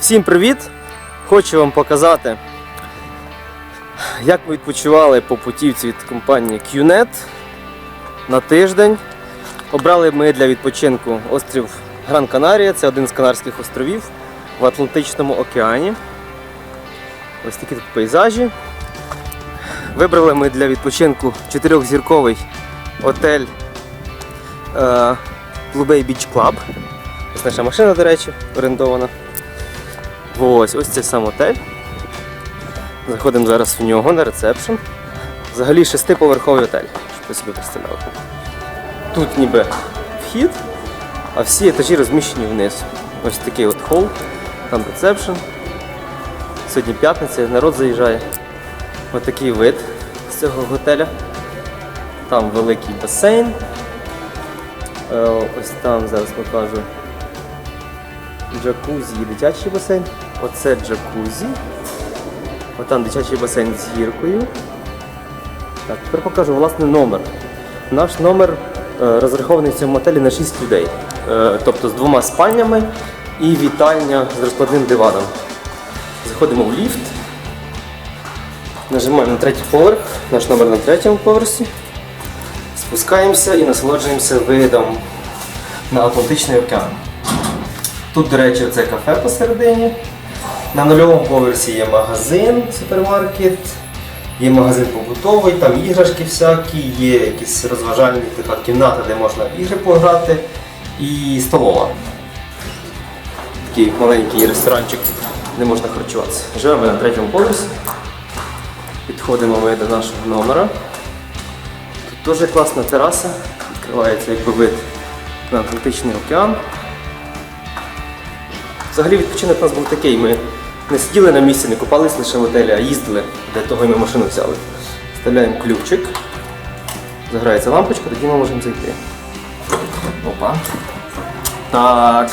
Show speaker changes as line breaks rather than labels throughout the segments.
Всім привіт! Хочу вам показати, як ми відпочивали по путівці від компанії QNet на тиждень. Обрали ми для відпочинку острів Гран Канарія, це один з Канарських островів в Атлантичному океані. Ось такі тут пейзажі. Вибрали ми для відпочинку чотирьохзірковий отель е, Blue Bay Beach Club. Ось наша машина, до речі, орендована. Ось, ось цей сам отель. Заходимо зараз в нього на ресепшн. Взагалі шестиповерховий отель, щоб ви собі представляли. Тут ніби вхід, а всі етажі розміщені вниз. Ось такий от хол, там ресепшн. Сьогодні п'ятниця, народ заїжджає. Ось такий вид з цього готеля. Там великий басейн. Е, Ось там зараз покажу джакузі і дитячий басейн. Оце джакузі. Отам дитячий басейн з гіркою. Так, тепер покажу власне номер. Наш номер е, розрахований в цьому мотелі на 6 людей. Е, тобто з двома спальнями і вітальня з розкладним диваном. Заходимо в ліфт. Нажимаємо на третій поверх, наш номер на третьому поверсі. Спускаємося і насолоджуємося видом на Атлантичний океан. Тут, до речі, це кафе посередині. На нульовому поверсі є магазин, супермаркет, є магазин побутовий, там іграшки всякі, є якісь розважальні така кімната, де можна ігри пограти, і столова. Такий маленький ресторанчик, де можна харчуватися. Живемо на третьому поверсі. Підходимо ми до нашого номера. Тут дуже класна тераса, відкривається якби вид на Атлантичний океан. Взагалі відпочинок у нас був такий. Ми не сиділи на місці, не купались лише в готелі, а їздили. Для того і ми машину взяли. Вставляємо ключик, заграється лампочка, тоді ми можемо зайти. Опа. Так.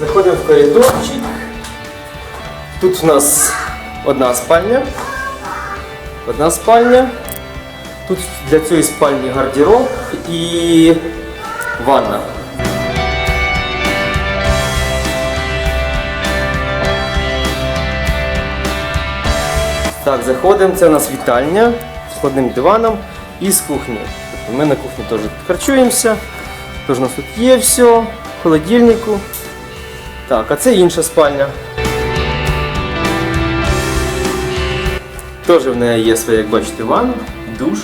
Заходимо в коридорчик. Тут у нас одна спальня. Одна спальня. Тут для цієї спальні гардероб і ванна. Так, заходимо, це у нас вітальня з складним диваном і з кухні. Тобто ми на кухні теж харчуємося, тож у нас тут є все, в холодильнику. Так, а це інша спальня. Теж в неї є своє, як бачите, ванна, душ.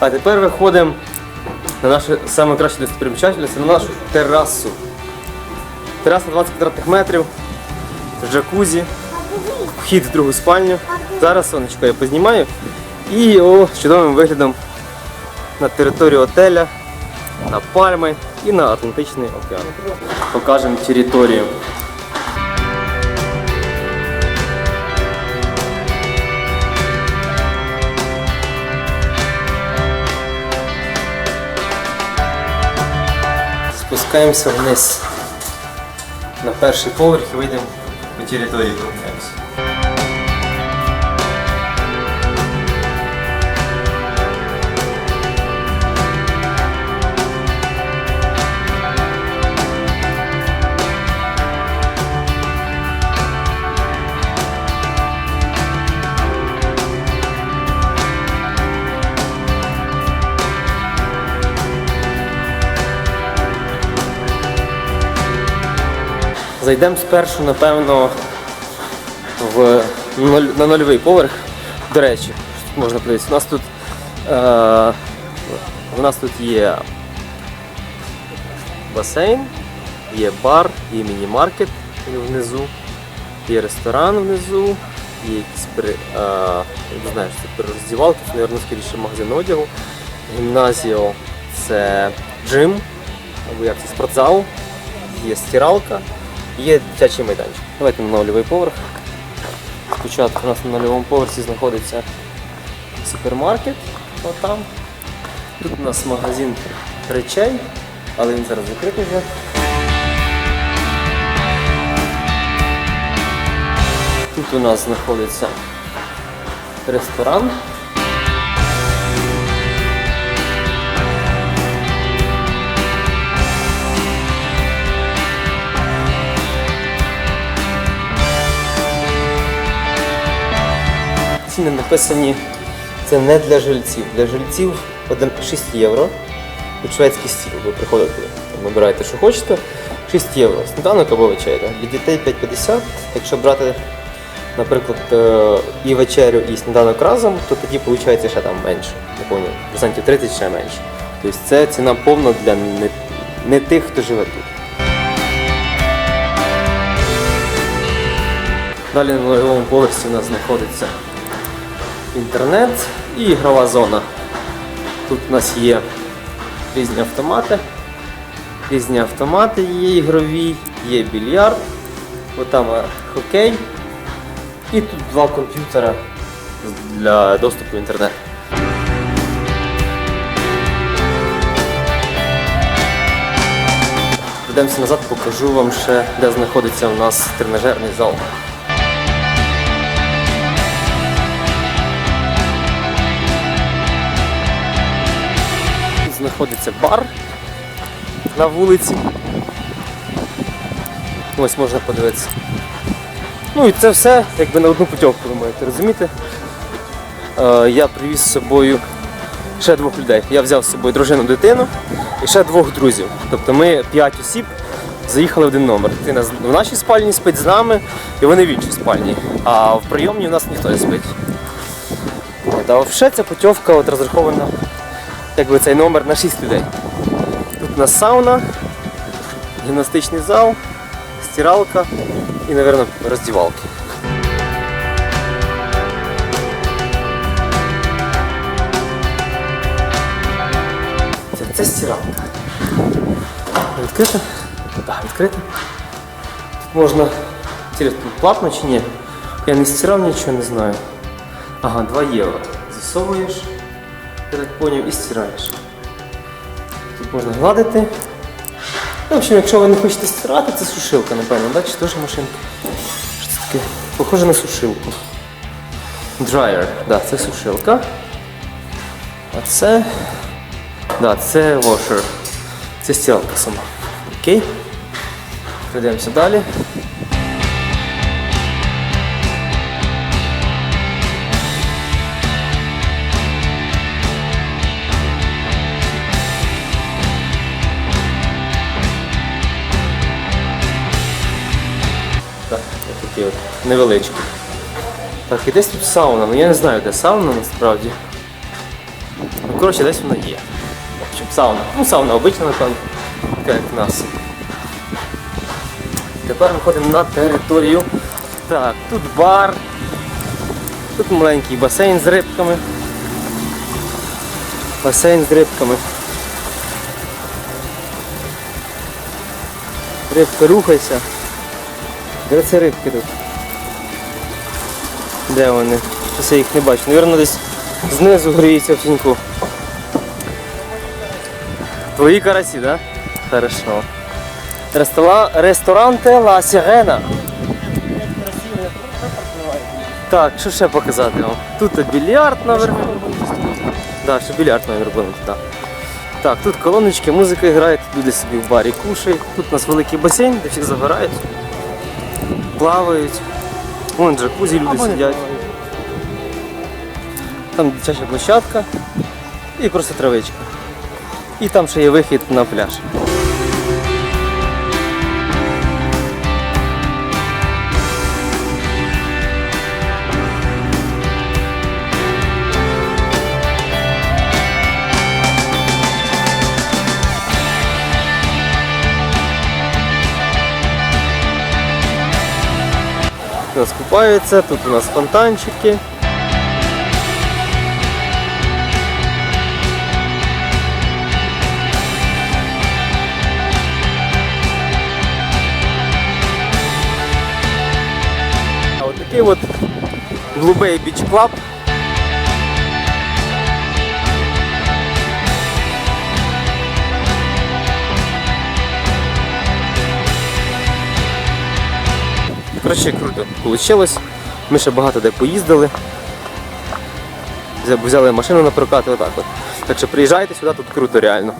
А тепер виходимо на нашу саме краще достопримічательність, на нашу терасу. Тераса 20 квадратних метрів, джакузі, вхід в другу спальню. Зараз сонечко я познімаю. І о, чудовим виглядом на територію отеля, на пальми і на Атлантичний океан. Покажемо територію. Спускаємося вниз на перший поверх і вийдемо по території Зайдемо спершу, напевно, в на нульовий поверх. До речі, можна подивитися. У нас тут, е, у нас тут є басейн, є бар, є міні-маркет внизу, є ресторан внизу, є якісь при, е, це, мабуть, скоріше магазин одягу. Гімназіо це джим, або як це спортзал, є стиралка. Є дитячий майданчик. Давайте на нульовий поверх. Спочатку у нас на нульовому поверсі знаходиться супермаркет. Отам. Тут у нас магазин речей, але він зараз закритий вже. Тут у нас знаходиться ресторан. Ціни написані. Це не для жильців. Для жильців 6 євро. Тут шведський стіл. Ви приходите, вибираєте, що хочете. 6 євро. Сніданок або вечеря. Для дітей 5,50. Якщо брати, наприклад, е, і вечерю, і сніданок разом, то тоді виходить ще там менше. Пам'ятаю, процентів 30 ще менше. Тобто це ціна повна для не, не тих, хто живе тут. Далі на нульовому поверсі у нас знаходиться інтернет і ігрова зона. Тут у нас є різні автомати. Різні автомати є ігрові, є більярд, отам е, хокей. І тут два комп'ютера для доступу в інтернет. Прийдемося назад, покажу вам ще, де знаходиться у нас тренажерний зал. Знаходиться бар на вулиці. Ось можна подивитися. Ну і це все якби на одну путівку, ви маєте розуміти. Е, я привіз з собою ще двох людей. Я взяв з собою дружину, дитину і ще двох друзів. Тобто ми п'ять осіб заїхали в один номер. Дитина в нашій спальні спить з нами, і вони в іншій спальні. А в прийомній у нас ніхто не спить. Та взагалі ця путівка от розрахована, якби цей номер на 6 людей. Тут у нас сауна, гімнастичний зал, стиралка і, мабуть, роздівалки. Це, це стиралка. Відкрита? Так, відкрита. Тут можна. Тут платно чи ні? Я не стирав нічого, не знаю. Ага, 2 євро. Засовуєш, я так поняв, і стираєш. Тут можна гладити. Ну, в общем, якщо ви не хочете стирати, це сушилка, напевно, да? чи теж машинка. Що це таке? Похоже на сушилку. Dryer, да, це сушилка. А це. Да, це washer. Це стиралка сама. Окей. Прийдемося далі. Такий невеличкий. Так, і десь тут сауна, ну я не знаю, де сауна насправді. Ну, коротше, десь вона є. Общем, сауна. Ну, сауна обична, напевно, така як в нас. Тепер виходимо на територію. Так, тут бар. Тут маленький басейн з рибками. Басейн з рибками. Рибка, рухайся. Де це рибки тут? Де вони? Щось я їх не бачу. Навірно, десь знизу гріється в тіньку. Твої карасі, да? Хорошо. Рестора... Ресторанте Ла Сірена. Так, що ще показати вам? Тут більярд наверху. Да, ще більярд має робити, так. Так, тут колоночки, музика грає, люди собі в барі кушають. Тут у нас великий басейн, де всі загорають, плавають. Вон джакузі люди сидять. Там дитяча площадка і просто травичка. І там ще є вихід на пляж. Нас тут у нас фонтанчики. А от такий от Blue Bay Beach Club. Коротше, круто вийшло. Ми ще багато де поїздили. Взяли машину на прокат отак от. Так що приїжджайте сюди, тут круто реально.